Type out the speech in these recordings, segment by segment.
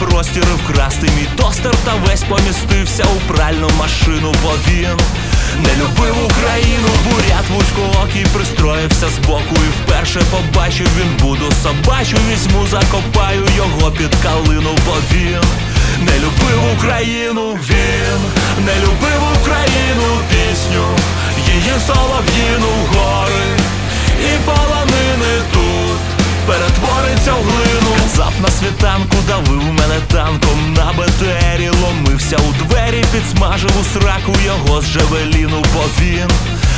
мене вбити, простір вкрасти мій тостер та весь помістився у пральну машину, бо він не любив Україну, бурят вузькоокий пристроївся збоку і вперше побачив він буду собачу, візьму, закопаю його під калину, бо він не любив Україну, він не любив у його з жевеліну, бо він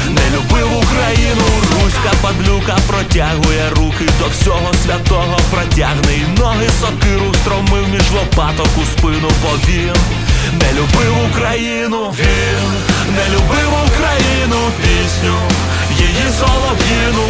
не любив Україну. Руська падлюка протягує руки до всього святого, протягне і ноги сокиру стромив між лопаток у спину, бо він не любив Україну, він не любив Україну, пісню, її солов'їну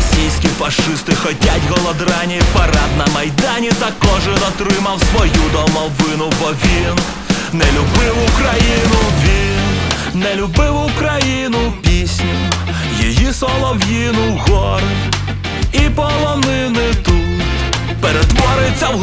російські фашисти Хотять голодрані, парад на майдані Та кожен отримав свою домовину, бо він не любив Україну, він не любив Україну, пісню, її солов'їну гори і полонини тут. Перетвориться в